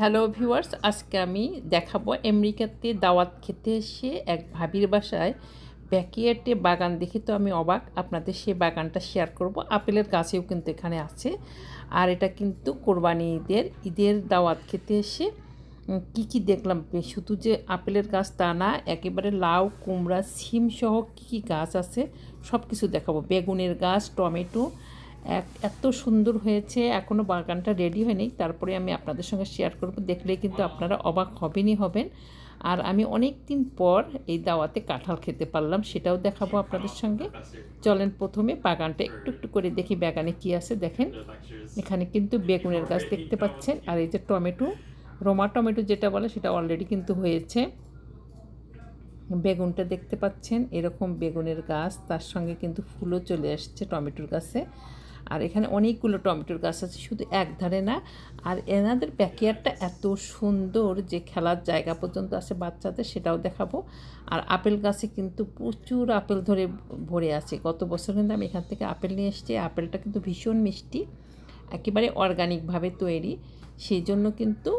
Hello viewers আজকে আমি দেখাবো আমেরিকাতে দাওয়াত খেতে এসে এক ভাবির বাসায় ব্যাকিয়ার্ডে বাগান দেখে তো আমি অবাক। আপনাদের সেই বাগানটা শেয়ার করব। আপেলের গাছেও কিন্তু এখানে আছে। আর এটা কিন্তু কোরবানি ঈদের ঈদের দাওয়াত খেতে এসে কি কি দেখলাম? শুধু যে আপেলের গাছ তা না, একেবারে লাউ, কুমড়া, সিম সহ কী কী গাছ আছে সব কিছু দেখাবো। বেগুনের গাছ, টমেটো এত সুন্দর হয়েছে এখনও বাগানটা রেডি হয়নি। তারপরে আমি আপনাদের সঙ্গে শেয়ার করব। দেখলে কিন্তু আপনারা অবাক হবেনই হবেন। আর আমি অনেক দিন পর এই দাওয়াতে কাঁঠাল খেতে পারলাম, সেটাও দেখাবো আপনাদের সঙ্গে। চলেন প্রথমে বাগানটা একটু একটু করে দেখি বাগানে কি আছে। দেখেন, এখানে কিন্তু বেগুনের গাছ দেখতে পাচ্ছেন। আর এই যে টমেটো, রোমা টমেটো যেটা বলে, সেটা অলরেডি কিন্তু হয়েছে। বেগুনটা দেখতে পাচ্ছেন, এরকম বেগুনের গাছ, তার সঙ্গে কিন্তু ফুলও চলে আসছে টমেটোর গাছে। আর এখানে অনেকগুলো টমেটোর গাছ আছে, শুধু এক ধারে না। আর এনাদের ব্যাকয়ার্ডটা এত সুন্দর যে খেলার জায়গা পর্যন্ত আছে বাচ্চাদের, সেটাও দেখাবো। আর আপেল গাছে কিন্তু প্রচুর আপেল ধরে ভরে আছে। গত বছর কিন্তু আমি এখান থেকে আপেল নিয়ে এসেছি। আপেলটা কিন্তু ভীষণ মিষ্টি, একেবারে অর্গানিকভাবে তৈরি। সেই জন্য কিন্তু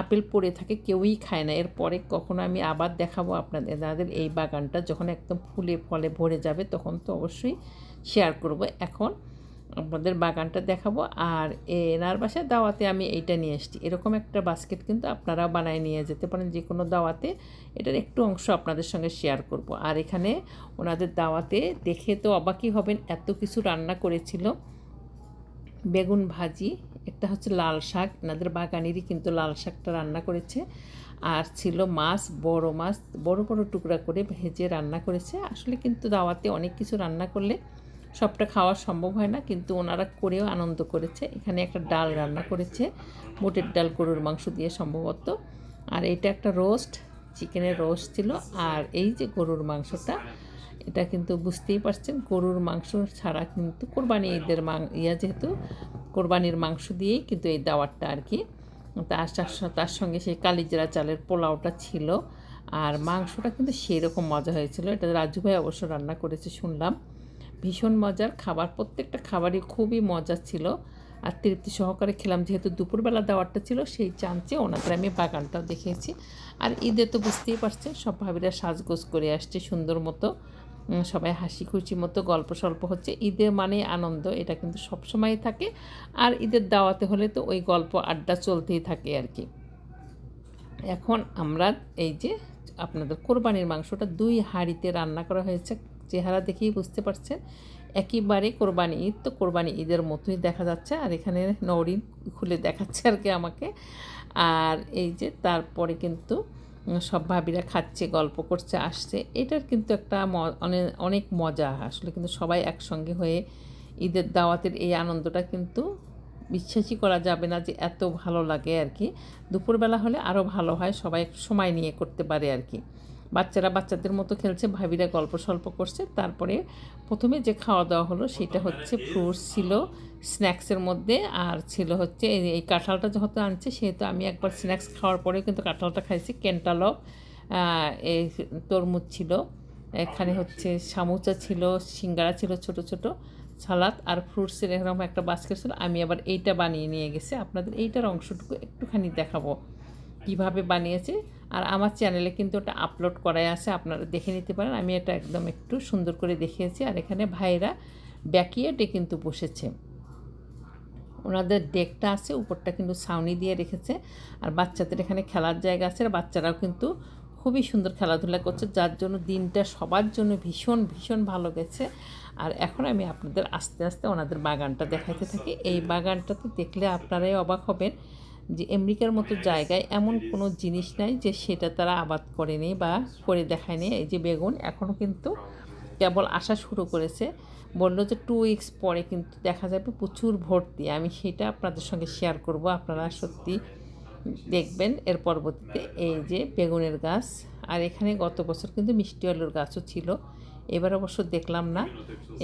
আপেল পড়ে থাকে, কেউই খায় না। এরপরে কখনো আমি আবার দেখাবো আপনাদের যাদের এই বাগানটা যখন একদম ফুলে ফলে ভরে যাবে, তখন তো অবশ্যই শেয়ার করব। এখন আপনাদের বাগানটা দেখাবো। আর এনার বাসায় দাওয়াতে আমি এইটা নিয়ে এসেছি। এরকম একটা বাস্কেট কিন্তু আপনারা বানায় নিয়ে যেতে পারেন যে কোনো দাওয়াতে। এটার একটু অংশ আপনাদের সঙ্গে শেয়ার করব। আর এখানে ওনাদের দাওয়াতে দেখে তো অবাকই হবেন, এত কিছু রান্না করেছিল। বেগুন ভাজি, একটা হচ্ছে লাল শাক, এনাদের বাগানেরই কিন্তু লাল শাকটা রান্না করেছে। আর ছিল মাছ, বড় মাছ, বড় বড় টুকরা করে ভেজে রান্না করেছে। আসলে কিন্তু দাওয়াতে অনেক কিছু রান্না করলে সবটা খাওয়া সম্ভব হয় না, কিন্তু ওনারা করেও আনন্দ করেছে। এখানে একটা ডাল রান্না করেছে। বুটের ডাল গরুর মাংস দিয়ে সম্ভবত। আর এটা একটা রোস্ট, চিকেনের রোস্ট ছিল। আর এই যে গরুর মাংসটা, এটা কিন্তু বুঝতেই পারছেন, গরুর মাংস ছাড়া কিন্তু কোরবানি ঈদের মাং, ইয়া যেহেতু, কোরবানির মাংস দিয়েই কিন্তু এই দাওয়াতটা আর কি। তার তার সঙ্গে সেই কালিজিরা চালের পোলাওটা ছিল। আর মাংসটা কিন্তু সেরকম মজা হয়েছিল। এটা রাজু ভাই অবশ্য রান্না করেছে, শুনলাম। ভীষণ মজার খাবার। প্রত্যেকটা খাবারই খুবই মজা ছিল। আর তৃপ্তি সহকারে খেলাম, যেহেতু দুপুরবেলা দেওয়ারটা ছিল, সেই চান্সে ওনাদের আমি বাগানটাও দেখিয়েছি। আর ঈদে তো বুঝতেই পারছেন, সব ভাবিরা সাজগোজ করে আসছে সুন্দর মতো। সবাই হাসি খুশি মতো গল্প সল্প হচ্ছে। ঈদের মানে আনন্দ, এটা কিন্তু সবসময় থাকে। আর ঈদের দাওয়াতে হলে তো ওই গল্প আড্ডা চলতেই থাকে আর কি। এখন আমরা এই যে আপনাদের কোরবানির মাংসটা দুই হাঁড়িতে রান্না করা হয়েছে। চেহারা দেখেই বুঝতে পারছেন। একেবারে কোরবানি ঈদ, তো কোরবানি ঈদের মতোই দেখা যাচ্ছে। আর এখানে নৌরিন খুলে দেখাচ্ছে আর কি আমাকে। আর এই যে তারপরে কিন্তু সব ভাবিরা খাচ্ছে, গল্প করছে, আসছে। এটার কিন্তু একটা অনেক মজা। আসলে কিন্তু সবাই একসঙ্গে হয়ে ঈদের দাওয়াতের এই আনন্দটা কিন্তু বিশ্বাসই করা যাবে না যে এত ভালো লাগে আর কি। দুপুরবেলা হলে আরও ভালো হয়, সবাই সময় নিয়ে করতে পারে আর কি। বাচ্চারা বাচ্চাদের মতো খেলছে, ভাবিরা গল্প সল্প করছে। তারপরে প্রথমে যে খাওয়া দাওয়া হলো সেটা হচ্ছে ফ্রুটস ছিল স্ন্যাক্সের মধ্যে, আর ছিল হচ্ছে এই- কাঁঠালটা যেহেতু আনছে, সেহেতু আমি একবার স্ন্যাক্স খাওয়ার পরেও কিন্তু কাঁঠালটা খাইছি। ক্যান্টালপ এই তরমুজ ছিল, এখানে হচ্ছে সামুচা ছিল, সিঙ্গারা ছিল ছোট ছোট, সালাদ আর ফ্রুটসের এরকম একটা বাস্কেট ছিল। আমি আবার এইটা বানিয়ে নিয়ে গেছি। আপনাদের এইটার অংশটুকু একটুখানি দেখাবো। কীভাবে বানিয়েছে? আর আমার চ্যানেলে কিন্তু ওটা আপলোড করাই আছে, আপনারা দেখে নিতে পারেন। আমি এটা একদম একটু সুন্দর করে দেখিয়েছি। আর এখানে ভাইরা ব্যাকিয়ার্ডে কিন্তু বসেছে। ওনাদের ডেকটা আছে, উপরটা কিন্তু ছাউনি দিয়ে রেখেছে। আর বাচ্চাদের এখানে খেলার জায়গা আছে, আর বাচ্চারাও কিন্তু খুবই সুন্দর খেলাধুলা করছে। যার জন্য দিনটা সবার জন্য ভীষণ ভীষণ ভালো গেছে। আর এখন আমি আপনাদের আস্তে আস্তে ওনাদের বাগানটা দেখাতে থাকি। এই বাগানটাতে দেখলে আপনারাই অবাক হবেন যে আমেরিকার মতো জায়গায় এমন কোনো জিনিস নাই যে সেটা তারা আবাদ করেনি বা করে দেখায়নি। এই যে বেগুন এখনও কিন্তু কেবল আসা শুরু করেছে। বলল যে টু উইকস পরে কিন্তু দেখা যাবে প্রচুর ভর্তি। আমি সেটা আপনাদের সঙ্গে শেয়ার করব, আপনারা সত্যি দেখবেন এর পরবর্তীতে। এই যে বেগুনের গাছ, আর এখানে গত বছর কিন্তু মিষ্টি আলুর গাছও ছিল। এবার অবশ্য দেখলাম না।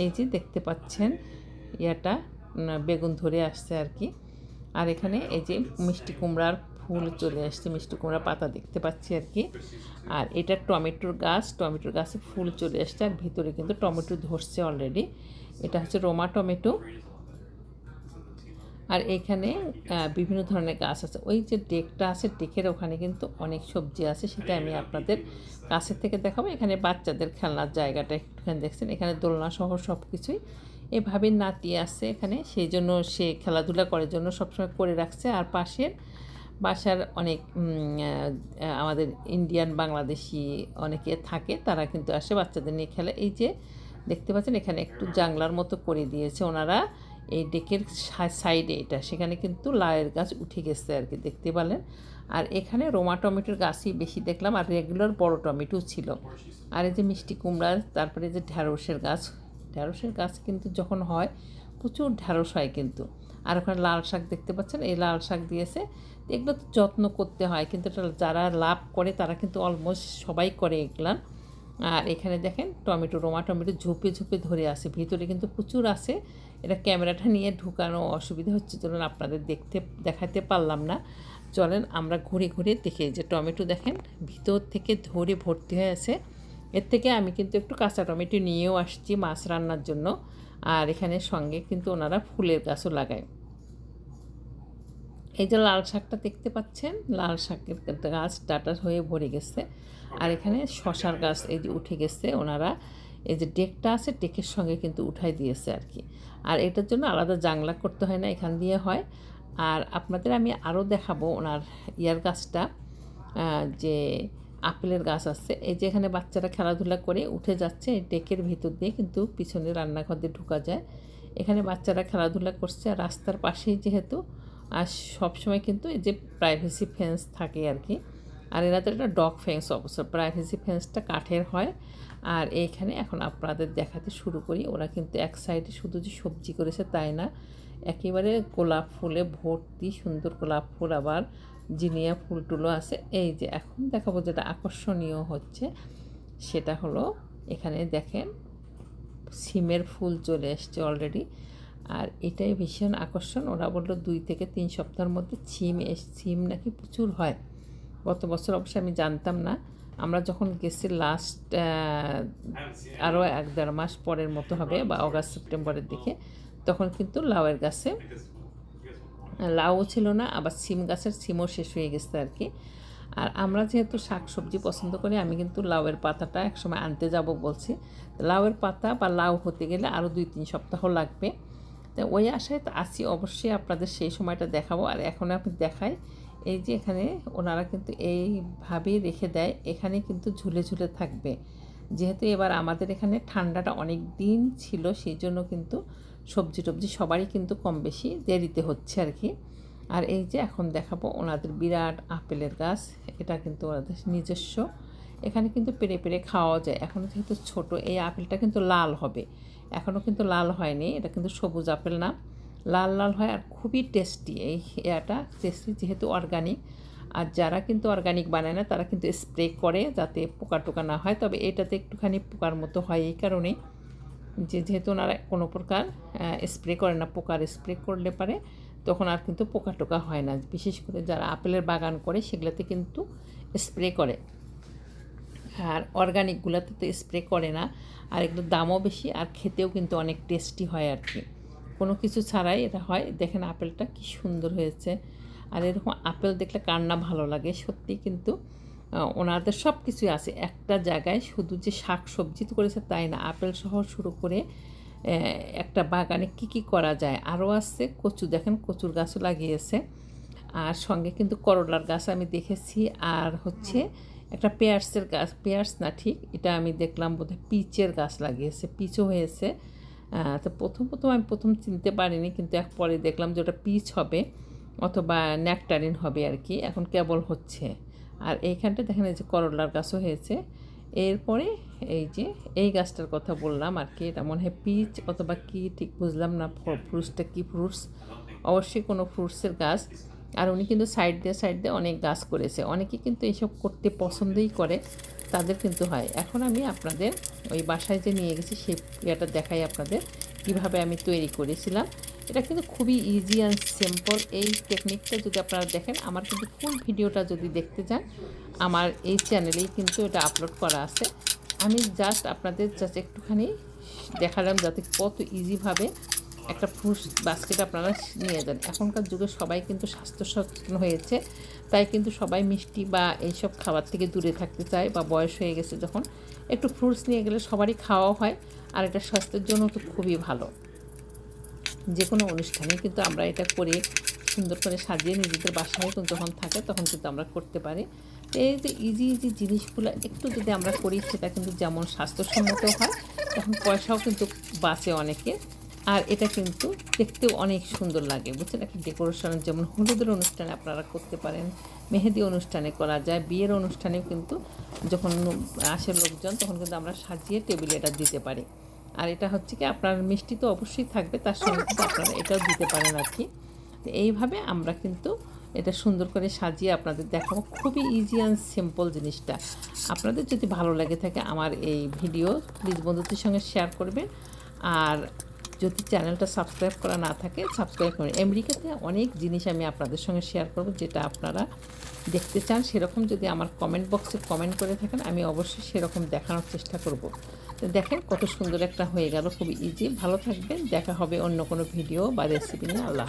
এই যে দেখতে পাচ্ছেন, ইয়াটা বেগুন ধরে আসছে আর কি। আর এখানে এই যে মিষ্টি কুমড়ার ফুল চলে আসছে, মিষ্টি কুমড়া পাতা দেখতে পাচ্ছি আর কি। আর এটা টমেটোর গাছ, টমেটোর গাছে ফুল চলে আসছে আর ভিতরে কিন্তু টমেটো ধরছে অলরেডি এটা হচ্ছে রোমা টমেটো। আর এখানে বিভিন্ন ধরনের গাছ আছে। ওই যে ডেকটা আছে, ডেকের ওখানে কিন্তু অনেক সবজি আছে, সেটা আমি আপনাদের কাছের থেকে দেখাবো। এখানে বাচ্চাদের খেলনার জায়গাটা একটুখানি দেখছেন। এখানে দোলনা সহ সব কিছুই এভাবে নাতি আছে এখানে, সেই জন্য সে খেলাধুলা করার জন্য সবসময় করে রাখছে। আর পাশের বাসার অনেক আমাদের ইন্ডিয়ান বাংলাদেশি অনেকে থাকে, তারা কিন্তু আসে, বাচ্চাদের নিয়ে খেলে। এই যে দেখতে পাচ্ছেন, এখানে একটু জাংলার মতো করে দিয়েছে ওনারা। এই ডেকের সাইডে এটা, সেখানে কিন্তু লায়ের গাছ উঠে গেছে আর কি, দেখতে পেলেন আর এখানে রোমা টমেটোর গাছই বেশি দেখলাম, আর রেগুলার বড় টমেটো ছিল। আর এই যে মিষ্টি কুমড়া তারপরে যে ঢ্যাঁড়সের গাছ ঢ্যাঁড়সের গাছ কিন্তু যখন হয়, প্রচুর ঢ্যাঁড়স হয় কিন্তু। আর ওখানে লাল শাক দেখতে পাচ্ছেন? এই লাল শাক দিয়েছে। এগুলো তো যত্ন করতে হয়, কিন্তু এটা যারা লাভ করে তারা কিন্তু অলমোস্ট সবাই করে এগুলা। আর এখানে দেখেন, টমেটো, রোমা টমেটো ঝুপে ঝুপে ধরে আছে। ভিতরে কিন্তু প্রচুর আছে। এটা ক্যামেরাটা নিয়ে ঢুকানো অসুবিধা হচ্ছে জন্য আপনাদের দেখতে দেখাতে পারলাম না। চলেন আমরা ঘুরে ঘুরে দেখে। যে টমেটো দেখেন, ভিতর থেকে ধরে ভর্তি হয়ে আছে। এর থেকে আমি কিন্তু একটু কাঁচা টমেটো নিয়েও আসছি মাছ রান্নার জন্য। আর এখানে সঙ্গে কিন্তু ওনারা ফুলের গাছও লাগায়। এই যে লাল শাকটা দেখতে পাচ্ছেন, লাল শাকের গাছ ডাটা হয়ে ভরে গেছে। আর এখানে শশার গাছ এই যে উঠে গেছে, ওনারা এই যে ডেকটা আছে, ডেকের সঙ্গে কিন্তু উঠাই দিয়েছে আর কি। আর এটার জন্য আলাদা জাংলা করতে হয় না, এখান দিয়ে হয়। আর আপনাদের আমি আরও দেখাবো ওনার ইয়ার গাছটা যে আপেলের গাছ আছে। এই যে এখানে বাচ্চারা খেলাধুলা করে উঠে যাচ্ছে, এই ডেকের ভিতর দিয়ে কিন্তু পিছনে রান্নাঘর দিয়ে ঢুকা যায়। এখানে বাচ্চারা খেলাধুলা করছে আর রাস্তার পাশেই যেহেতু, আর সবসময় কিন্তু এই যে প্রাইভেসি ফেন্স থাকে আর কি। আর এনাদের একটা ডগ ফেন্স অবশ্য প্রাইভেসি ফেন্সটা কাঠের হয়। আর এইখানে এখন আপনাদের দেখাতে শুরু করি, ওরা কিন্তু এক সাইডে শুধু যে সবজি করেছে তাই না। একেবারে গোলাপ ফুলে ভর্তি, সুন্দর গোলাপ ফুল আবার জিনিয়া ফুল টুলো আছে। এই যে এখন দেখাবো যেটা আকর্ষণীয় হচ্ছে, সেটা হলো এখানে দেখেন সিমের ফুল চলে এসছে অলরেডি আর এটাই ভীষণ আকর্ষণ, ওরা বলল দুই থেকে তিন সপ্তাহের মধ্যে এস, সিম নাকি প্রচুর হয়। গত বছর অবশ্যই আমি জানতাম না। আমরা যখন গেছি লাস্ট আরও এক দেড় মাস পরের মতো হবে, বা অগাস্ট, সেপ্টেম্বরের দিকে তখন কিন্তু লাউয়ের গাছে লাউও ছিল না, আবার সিম গাছের সিমও শেষ হয়ে গেছে আর কি। আর আমরা যেহেতু শাক সবজি পছন্দ করি, আমি কিন্তু লাউয়ের পাতাটা একসময় আনতে যাব বলছি। লাউয়ের পাতা বা লাউ হতে গেলে আরও দুই তিন সপ্তাহ লাগবে। তো ওই আশায় তো আসি অবশ্যই আপনাদের সেই সময়টা দেখাবো। আর এখন আমি দেখাই, এই যে এখানে ওনারা কিন্তু এইভাবেই রেখে দেয়, এখানে কিন্তু ঝুলে ঝুলে থাকবে। যেহেতু এবার আমাদের এখানে ঠান্ডাটা অনেক দিন ছিল, সেই জন্য কিন্তু সবজি টবজি সবারই কিন্তু কম বেশি দেরিতে হচ্ছে আর কি। আর এই যে এখন দেখাবো ওনাদের বিরাট আপেলের গাছ, এটা কিন্তু ওনাদের নিজস্ব। এখানে কিন্তু পেরে পেরে খাওয়া যায়। এখনও যেহেতু ছোট, এই আপেলটা কিন্তু লাল হবে। এখনও কিন্তু লাল হয়নি, এটা কিন্তু সবুজ আপেল না। লাল লাল হয় আর খুবই টেস্টি এই এটা টেস্টি যেহেতু অর্গানিক আর যারা কিন্তু অর্গানিক বানায় না, তারা কিন্তু স্প্রে করে যাতে পোকা টোকা না হয়। তবে এটাতে একটুখানি পোকার মতো হয় এই কারণেই। যে যেহেতু ওনারা কোনো প্রকার স্প্রে করে না, পোকার স্প্রে করলে পারে, তখন আর কিন্তু পোকা টোকা হয় না। বিশেষ করে যারা আপেলের বাগান করে, সেগুলোতে কিন্তু স্প্রে করে। আর অর্গানিকগুলোতে তো স্প্রে করে না। আর এগুলো দামও বেশি, আর খেতেও কিন্তু অনেক টেস্টি হয় আর কি। কোনো কিছু ছাড়াই এটা হয়। দেখেন আপেলটা কি সুন্দর হয়েছে। আর এরকম আপেল দেখলে কার না ভালো লাগে সত্যি কিন্তু ওনাদের সব কিছুই আছে। একটা জায়গায় শুধু যে শাক সবজি তো করেছে তাই না, আপেল সহ শুরু করে একটা বাগানে কি কি করা যায় আরও আছে। কচু দেখেন, কচুর গাছও লাগিয়েছে। আর সঙ্গে কিন্তু করলার গাছ আমি দেখেছি। আর হচ্ছে একটা পেয়ার্সের গাছ, পেয়ার্স না ঠিক, এটা আমি দেখলাম বোধহয় পিচের গাছ লাগিয়েছে, পিচও হয়েছে। তো প্রথম প্রথম আমি প্রথম চিনতে পারিনি, কিন্তু এক পরে দেখলাম যে ওটা পিচ হবে অথবা ন্যাকটারিন হবে আর কি, এখন কেবল হচ্ছে। আর এইখানটা দেখেন এই যে করলার গাছও হয়েছে। এরপরে এই যে এই গাছটার কথা বললাম আর কি, এটা মনে হয় পিচ অথবা কি, ঠিক বুঝলাম না ফ্রুটসটা কি ফ্রুটস অবশ্যই কোনো ফ্রুটসের গাছ। আর উনি কিন্তু সাইড দিয়ে সাইড দিয়ে অনেক গাছ করেছে। অনেকে কিন্তু এইসব করতে পছন্দই করে, তাদের কিন্তু হয়। এখন আমি আপনাদের ওই বাসায় যে নিয়ে গেছি, সেই ইয়েটা দেখাই আপনাদের কীভাবে আমি তৈরি করেছিলাম। এটা কিন্তু খুবই ইজি অ্যান্ড সিম্পল এই টেকনিকটা যদি আপনারা দেখেন, আমার কিন্তু ফুল ভিডিওটা যদি দেখতে চান, আমার এই চ্যানেলেই কিন্তু এটা আপলোড করা আছে। আমি জাস্ট আপনাদের জাস্ট একটুখানি দেখালাম যাতে কত ইজিভাবে একটা ফ্রুটস বাস্কেট আপনারা নিয়ে যান। এখনকার যুগে সবাই কিন্তু স্বাস্থ্য সচেতন হয়েছে, তাই কিন্তু সবাই মিষ্টি বা এইসব খাবার থেকে দূরে থাকতে চায় বা বয়স হয়ে গেছে যখন। একটু ফ্রুটস নিয়ে গেলে সবারই খাওয়া হয়, আর এটা স্বাস্থ্যের জন্য তো খুবই ভালো। যে কোনো অনুষ্ঠানে কিন্তু আমরা এটা করে সুন্দর করে সাজিয়ে নিজেদের বাসায় কিন্তু যখন থাকে তখন কিন্তু আমরা করতে পারি। এই যে ইজি ইজি জিনিসগুলো একটু যদি আমরা করি সেটা কিন্তু যেমন স্বাস্থ্যসম্মত হয়, তখন পয়সাও কিন্তু বাঁচে অনেকে। আর এটা কিন্তু দেখতেও অনেক সুন্দর লাগে, বুঝছেন? একটা ডেকোরেশনের যেমন হলুদের অনুষ্ঠানে আপনারা করতে পারেন, মেহেদি অনুষ্ঠানে করা যায়, বিয়ের অনুষ্ঠানেও কিন্তু যখন আসে লোকজন তখন কিন্তু আমরা সাজিয়ে টেবিলে এটা দিতে পারি। আর এটা হচ্ছে কি, আপনার মিষ্টি তো অবশ্যই থাকবে, তার সঙ্গে কিন্তু আপনারা এটাও দিতে পারেন আর কি। তো এইভাবে আমরা কিন্তু এটা সুন্দর করে সাজিয়ে আপনাদের দেখাবো। খুবই ইজি অ্যান্ড সিম্পল জিনিসটা। আপনাদের যদি ভালো লাগে থাকে আমার এই ভিডিও প্লিজ বন্ধুদের সঙ্গে শেয়ার করবেন। আর যদি চ্যানেলটা সাবস্ক্রাইব করা না থাকে সাবস্ক্রাইব করুন আমেরিকাতে অনেক জিনিস আমি আপনাদের সঙ্গে শেয়ার করব, যেটা আপনারা দেখতে চান। সেরকম যদি আমার কমেন্ট বক্সে কমেন্ট করে থাকেন, আমি অবশ্যই সেরকম দেখানোর চেষ্টা করব। তো দেখেন কত সুন্দর একটা হয়ে গেল খুব ইজি ভালো থাকবেন, দেখা হবে অন্য কোনো ভিডিও বা রেসিপি নিয়ে আল্লাহ।